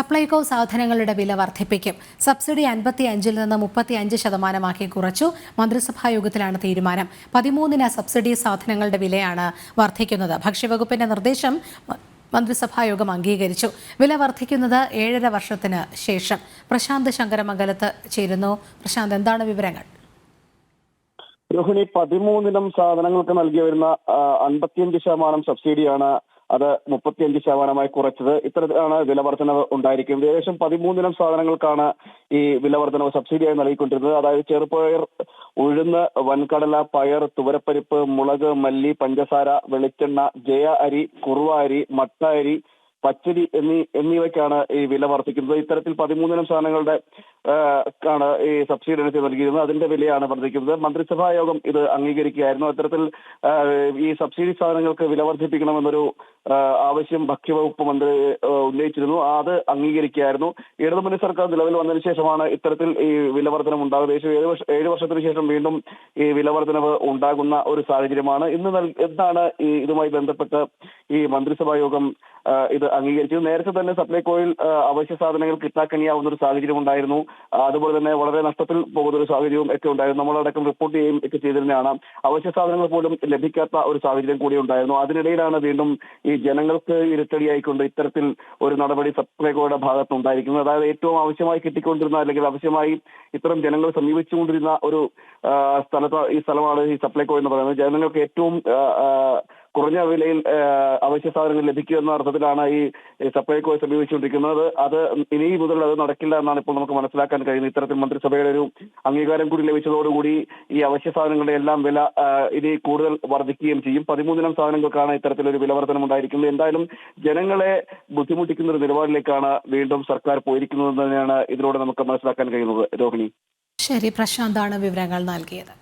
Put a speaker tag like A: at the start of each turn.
A: സപ്ലൈകോ സാധനങ്ങളുടെ വില വർദ്ധിപ്പിക്കും. സബ്സിഡി അൻപത്തി അഞ്ചിൽ നിന്ന് മുപ്പത്തി അഞ്ച് ശതമാനമാക്കി കുറച്ചു. മന്ത്രിസഭാ യോഗത്തിലാണ് തീരുമാനം. പതിമൂന്നിന് സബ്സിഡി സാധനങ്ങളുടെ വിലയാണ് വർദ്ധിക്കുന്നത്. ഭക്ഷ്യവകുപ്പിന്റെ നിർദ്ദേശം മന്ത്രിസഭാ യോഗം അംഗീകരിച്ചു. വില വർദ്ധിക്കുന്നത് ഏഴര വർഷത്തിന് ശേഷം. പ്രശാന്ത് ശങ്കരമംഗലത്ത് ചേരുന്നു. പ്രശാന്ത് എന്താണ് വിവരങ്ങൾ?
B: രോഹിണി പതിമൂന്നിനം സാധനങ്ങൾക്ക് നൽകി വരുന്ന അൻപത്തിയഞ്ച് ശതമാനം സബ്സിഡിയാണ് അത് മുപ്പത്തിയഞ്ച് ശതമാനമായി കുറച്ചത്. ഇത്തരത്തിലാണ് വില വർധനവ് ഉണ്ടായിരിക്കുന്നത്. ഏകദേശം പതിമൂന്നിനം സാധനങ്ങൾക്കാണ് ഈ വില വർധനവ് സബ്സിഡിയായി നൽകിക്കൊണ്ടിരുന്നത്. അതായത് ചെറുപയർ ഉഴുന്ന് വൻകടല പയർ തുവരപ്പരിപ്പ് മുളക് മല്ലി പഞ്ചസാര വെളിച്ചെണ്ണ ജയ അരി കുറുവ അരി മട്ട അരി പച്ചരി എന്നീ എന്നിവയ്ക്കാണ് ഈ വില വർദ്ധിക്കുന്നത്. ഇത്തരത്തിൽ പതിമൂന്നിനം സാധനങ്ങളുടെ ാണ് ഈ സബ്സിഡി അനുസരിച്ച് നൽകിയിരുന്നത്. അതിന്റെ വിലയാണ് വർദ്ധിക്കുന്നത്. മന്ത്രിസഭാ യോഗം ഇത് അംഗീകരിക്കുകയായിരുന്നു. അത്തരത്തിൽ ഈ സബ്സിഡി സാധനങ്ങൾക്ക് വില വർദ്ധിപ്പിക്കണമെന്നൊരു ആവശ്യം ഭക്ഷ്യവകുപ്പ് മന്ത്രി ഉന്നയിച്ചിരുന്നു. അത് അംഗീകരിക്കുകയായിരുന്നു. ഇടതുമുന്നണി സർക്കാർ നിലവിൽ വന്നതിന് ശേഷമാണ് ഇത്തരത്തിൽ ഈ വില വർധനം ഉണ്ടാകുന്നത്. ഏകദേശം ഏഴ് വർഷം ഏഴ് വർഷത്തിന് ശേഷം വീണ്ടും ഈ വില വർധനവ് ഉണ്ടാകുന്ന ഒരു സാഹചര്യമാണ്. ഇന്ന് നൽ- എന്താണ് ഈ ഇതുമായി ബന്ധപ്പെട്ട് ഈ മന്ത്രിസഭാ യോഗം ഇത് അംഗീകരിച്ചത്? നേരത്തെ തന്നെ സപ്ലൈകോയിൽ അവശ്യ സാധനങ്ങൾ കിട്ടാക്കണിയാവുന്ന ഒരു സാഹചര്യം ഉണ്ടായിരുന്നു. അതുപോലെ തന്നെ വളരെ നഷ്ടത്തിൽ പോകുന്ന ഒരു സാഹചര്യവും ഒക്കെ ഉണ്ടായിരുന്നു. നമ്മളടക്കം റിപ്പോർട്ട് ചെയ്യുകയും ഒക്കെ ചെയ്തിരുന്നതാണ്. അവശ്യ സാധനങ്ങൾ പോലും ലഭിക്കാത്ത ഒരു സാഹചര്യം കൂടി ഉണ്ടായിരുന്നു. അതിനിടയിലാണ് വീണ്ടും ജനങ്ങൾക്ക് ഇരട്ടടിയായിക്കൊണ്ട് ഇത്തരത്തിൽ ഒരു നടപടി സപ്ലൈകോയുടെ ഭാഗത്ത് ഉണ്ടായിരിക്കുന്നത്. അതായത് ഏറ്റവും ആവശ്യമായി കിട്ടിക്കൊണ്ടിരുന്ന അല്ലെങ്കിൽ ആവശ്യമായി ഇത്തരം ജനങ്ങൾ സമീപിച്ചുകൊണ്ടിരുന്ന ഒരു സ്ഥലത്ത് ഈ സ്ഥലമാണ് ഈ സപ്ലൈകോ എന്ന് പറയുന്നത്. ജനങ്ങൾക്ക് ഏറ്റവും കുറഞ്ഞ വിലയിൽ അവശ്യ സാധനങ്ങൾ ലഭിക്കുക എന്ന അർത്ഥത്തിലാണ് ഈ സപ്ലൈകോയെ സമീപിച്ചുകൊണ്ടിരിക്കുന്നത്. അത് ഇനി മുതൽ അത് നടക്കില്ല എന്നാണ് ഇപ്പോൾ നമുക്ക് മനസ്സിലാക്കാൻ കഴിയുന്നത്. ഇത്തരത്തിൽ മന്ത്രിസഭയുടെ ഒരു അംഗീകാരം കൂടി ലഭിച്ചതോടുകൂടി ഈ അവശ്യ സാധനങ്ങളുടെ എല്ലാം വില ഇനി കൂടുതൽ വർദ്ധിക്കുകയും ചെയ്യും. പതിമൂന്നിനം സാധനങ്ങൾക്കാണ് ഇത്തരത്തിലൊരു വില വർധനം ഉണ്ടായിരിക്കുന്നത്. എന്തായാലും ജനങ്ങളെ ബുദ്ധിമുട്ടിക്കുന്ന ഒരു നിലപാടിലേക്കാണ് വീണ്ടും സർക്കാർ പോയിരിക്കുന്നത് തന്നെയാണ് ഇതിലൂടെ നമുക്ക് മനസ്സിലാക്കാൻ കഴിയുന്നത്. രോഹിണി.
A: ശരി പ്രശാന്താണ് വിവരങ്ങൾ നൽകിയത്.